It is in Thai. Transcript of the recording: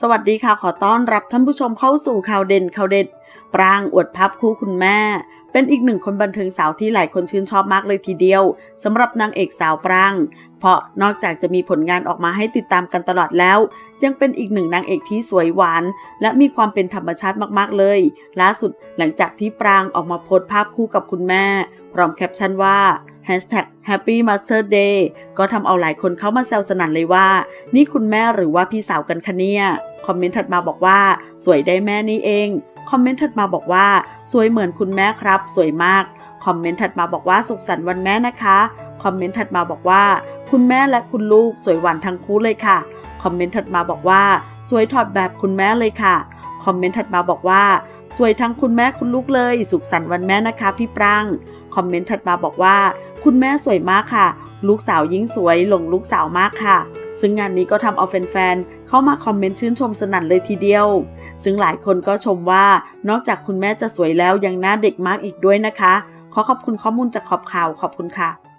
สวัสดีค่ะ ขอต้อนรับท่านผู้ชมเข้าสู่ข่าวเด่นข่าวเด็ด ปรางอวดภาพคู่คุณแม่ เป็นอีกหนึ่งคนบันเทิงสาวที่หลายคนชื่นชอบมากเลยทีเดียวสำหรับนางเอกสาวปราง เพราะนอกจากจะมีผลงานออกมาให้ติดตามกันตลอดแล้ว ยังเป็นอีกหนึ่งนางเอกที่สวยหวาน และมีความเป็นธรรมชาติมากๆเลยล่าสุดหลังจากที่ปรางออกมาโพสต์ภาพคู่กับคุณแม่ พร้อมแคปชั่นว่า Happy Mother's Day ก็ทำเอาหลายคนเข้ามาแซวสนั่นเลยว่า นี่คุณแม่หรือว่าพี่สาวกันคะเนี่ย คอมเมนต์ถัดมาบอกว่า สวยได้แม่นี่เอง คอมเมนต์ถัดมาบอกว่า สวยเหมือนคุณแม่ครับ สวยมาก คอมเมนต์ถัดมาบอกว่าสุขสันต์วันแม่นะคะ คอมเมนต์ถัดมาบอกว่า คุณแม่และคุณลูกสวยหวานทั้งคู่เลยค่ะ คอมเมนต์ถัดมาบอกว่า สวยถอดแบบคุณแม่เลยค่ะ คอมเมนต์ถัดมาบอกว่า สวยทั้งคุณแม่คุณลูกเลย สุขสันต์วันแม่นะคะพี่ปรางคอมเมนต์ถัดมาบอกว่า คุณแม่สวยมากค่ะ ลูกสาวยิ่งสวยหลงลูกสาวมากค่ะ ซึ่งงานนี้ก็ทำเอาแฟนๆเข้ามาคอมเมนต์ชื่นชมสนั่นเลยทีเดียว ซึ่งหลายคนก็ชมว่านอกจากคุณแม่จะสวยแล้วยังหน้าเด็กมากอีกด้วยนะคะ ขอขอบคุณข้อมูลจากขอบข่าวขอบคุณค่ะ